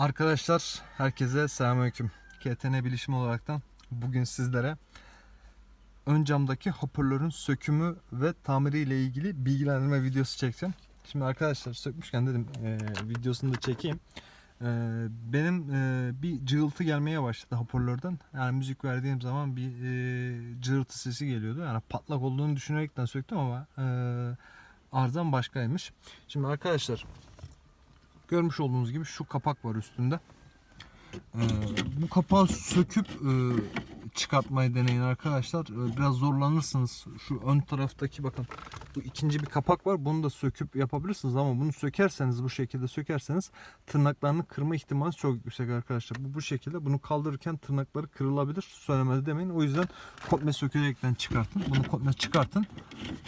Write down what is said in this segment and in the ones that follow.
Arkadaşlar herkese selamünaleyküm. KTN Bilişim olaraktan bugün sizlere ön camdaki hoparlörün sökümü ve tamiri ile ilgili bilgilendirme videosu çekeceğim. Şimdi arkadaşlar sökmüşken dedim e, videosunu da çekeyim. E, benim e, bir cığıltı gelmeye başladı hoparlörden. Yani müzik verdiğim zaman bir e, cığırtı sesi geliyordu. Yani patlak olduğunu düşünerekten söktüm ama e, arızam başkaymış. Şimdi arkadaşlar Görmüş olduğunuz gibi şu kapak var üstünde. Ee, bu kapağı söküp e, çıkartmayı deneyin arkadaşlar. Ee, biraz zorlanırsınız. Şu ön taraftaki bakın bu ikinci bir kapak var. Bunu da söküp yapabilirsiniz ama bunu sökerseniz bu şekilde sökerseniz tırnaklarını kırma ihtimali çok yüksek arkadaşlar. Bu bu şekilde bunu kaldırırken tırnakları kırılabilir. Söylemedi demeyin. O yüzden komple sökerekten çıkartın. Bunu komple çıkartın.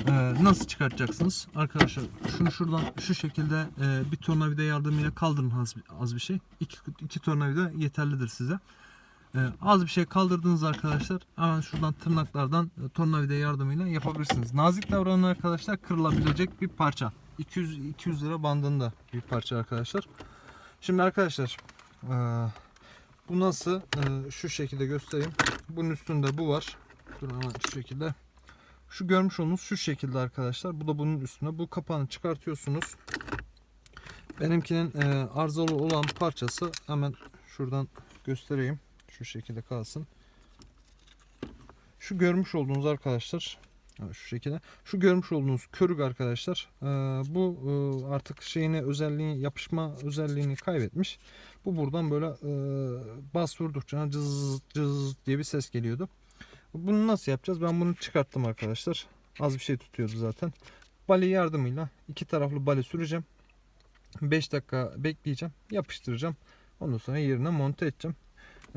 Ee, nasıl çıkartacaksınız? Arkadaşlar şunu şuradan şu şekilde e, bir tornavida yardımıyla kaldırın az, az bir şey. İki, iki tornavida yeterlidir size. Ee, az bir şey kaldırdınız arkadaşlar. Hemen şuradan tırnaklardan e, tornavida yardımıyla yapabilirsiniz. Nazik davranın arkadaşlar kırılabilecek bir parça. 200 200 lira bandında bir parça arkadaşlar. Şimdi arkadaşlar e, bu nasıl? E, şu şekilde göstereyim. Bunun üstünde bu var. Dur hemen şu şekilde. Şu görmüş olduğunuz şu şekilde arkadaşlar. Bu da bunun üstünde. Bu kapağını çıkartıyorsunuz. Benimkinin e, arızalı olan parçası hemen şuradan göstereyim. Şu şekilde kalsın. Şu görmüş olduğunuz arkadaşlar şu şekilde. Şu görmüş olduğunuz körük arkadaşlar. e, bu e, artık şeyini özelliğini yapışma özelliğini kaybetmiş. Bu buradan böyle e, bas vurdukça cız cız diye bir ses geliyordu. Bunu nasıl yapacağız? Ben bunu çıkarttım arkadaşlar. Az bir şey tutuyordu zaten. Bali yardımıyla iki taraflı bali süreceğim. 5 dakika bekleyeceğim. Yapıştıracağım. Ondan sonra yerine monte edeceğim.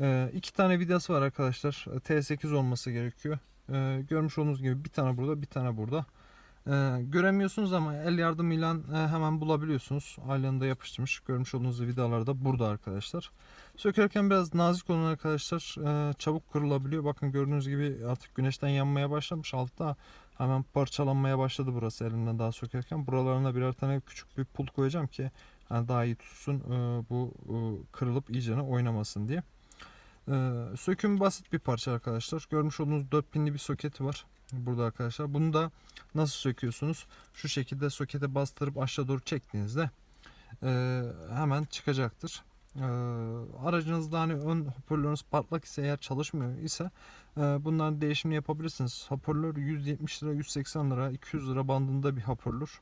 Ee, iki tane vidası var arkadaşlar. T8 olması gerekiyor. Ee, görmüş olduğunuz gibi bir tane burada bir tane burada. Ee, göremiyorsunuz ama el yardımıyla e, hemen bulabiliyorsunuz. Aylığında yapıştırmış. Görmüş olduğunuz vidalar da burada arkadaşlar. Sökerken biraz nazik olun arkadaşlar. Ee, çabuk kırılabiliyor. Bakın gördüğünüz gibi artık güneşten yanmaya başlamış. Altta hemen parçalanmaya başladı burası elimden daha sökerken. Buralarına birer tane küçük bir pul koyacağım ki daha iyi tutsun e, bu e, kırılıp iyicene oynamasın diye. Ee, söküm basit bir parça arkadaşlar. Görmüş olduğunuz 4 pinli bir soketi var. Burada arkadaşlar. Bunu da nasıl söküyorsunuz? Şu şekilde sokete bastırıp aşağı doğru çektiğinizde e, hemen çıkacaktır. E, aracınızda hani ön hoparlörünüz patlak ise eğer çalışmıyor ise e, bunların değişimini yapabilirsiniz. Hoparlör 170 lira, 180 lira, 200 lira bandında bir hoparlör.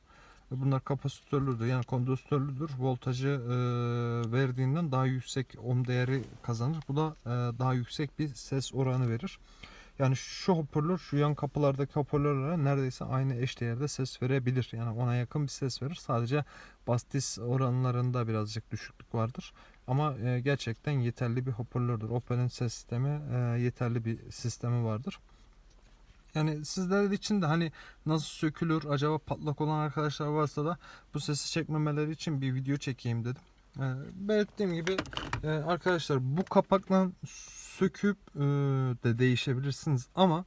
Bunlar kapasitörlüdür yani kondansatörlüdür. Voltajı e, verdiğinden daha yüksek ohm değeri kazanır. Bu da e, daha yüksek bir ses oranı verir. Yani şu hoparlör şu yan kapılardaki hoparlörlere neredeyse aynı eşdeğerde ses verebilir. Yani ona yakın bir ses verir. Sadece bastis oranlarında birazcık düşüklük vardır. Ama e, gerçekten yeterli bir hoparlördür. Opel'in ses sistemi e, yeterli bir sistemi vardır. Yani sizler için de hani nasıl sökülür acaba patlak olan arkadaşlar varsa da bu sesi çekmemeleri için bir video çekeyim dedim. Ee, belirttiğim gibi e, arkadaşlar bu kapakla söküp e, de değişebilirsiniz ama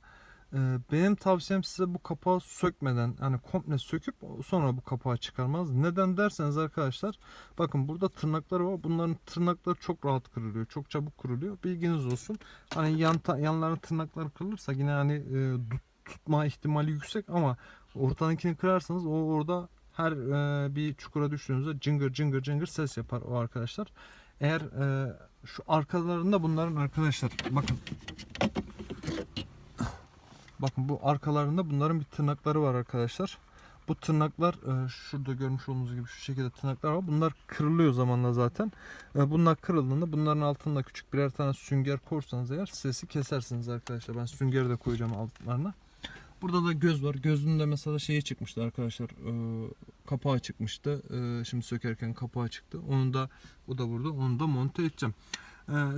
benim tavsiyem size bu kapağı sökmeden hani komple söküp sonra bu kapağı çıkarmaz. Neden derseniz arkadaşlar bakın burada tırnakları var. Bunların tırnakları çok rahat kırılıyor. Çok çabuk kırılıyor. Bilginiz olsun. Hani yan yanların tırnakları kırılırsa yine hani e, tutma ihtimali yüksek ama ortadakini kırarsanız o orada her e, bir çukura düştüğünüzde cıngır cıngır cıngır ses yapar o arkadaşlar. Eğer e, şu arkalarında bunların arkadaşlar bakın bakın bu arkalarında bunların bir tırnakları var arkadaşlar. Bu tırnaklar e, şurada görmüş olduğunuz gibi şu şekilde tırnaklar var. Bunlar kırılıyor zamanla zaten. E, bunlar kırıldığında bunların altında küçük birer tane sünger korsanız eğer sesi kesersiniz arkadaşlar. Ben süngeri de koyacağım altlarına. Burada da göz var. Gözünün de mesela şeyi çıkmıştı arkadaşlar. E, kapağı çıkmıştı. E, şimdi sökerken kapağı çıktı. Onu da o da burada. Onu da monte edeceğim.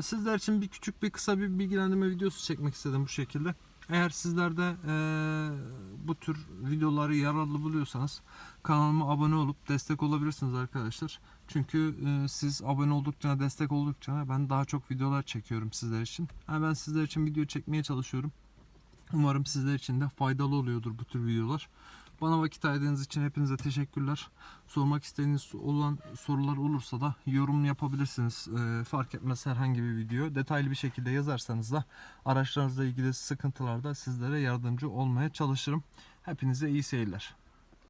Sizler için bir küçük bir kısa bir bilgilendirme videosu çekmek istedim bu şekilde. Eğer sizler de e, bu tür videoları yararlı buluyorsanız kanalıma abone olup destek olabilirsiniz arkadaşlar. Çünkü e, siz abone oldukça, destek oldukça ben daha çok videolar çekiyorum sizler için. Yani ben sizler için video çekmeye çalışıyorum. Umarım sizler için de faydalı oluyordur bu tür videolar. Bana vakit ayırdığınız için hepinize teşekkürler. Sormak istediğiniz olan sorular olursa da yorum yapabilirsiniz. Ee, fark etmez herhangi bir video. Detaylı bir şekilde yazarsanız da araçlarınızla ilgili sıkıntılarda sizlere yardımcı olmaya çalışırım. Hepinize iyi seyirler.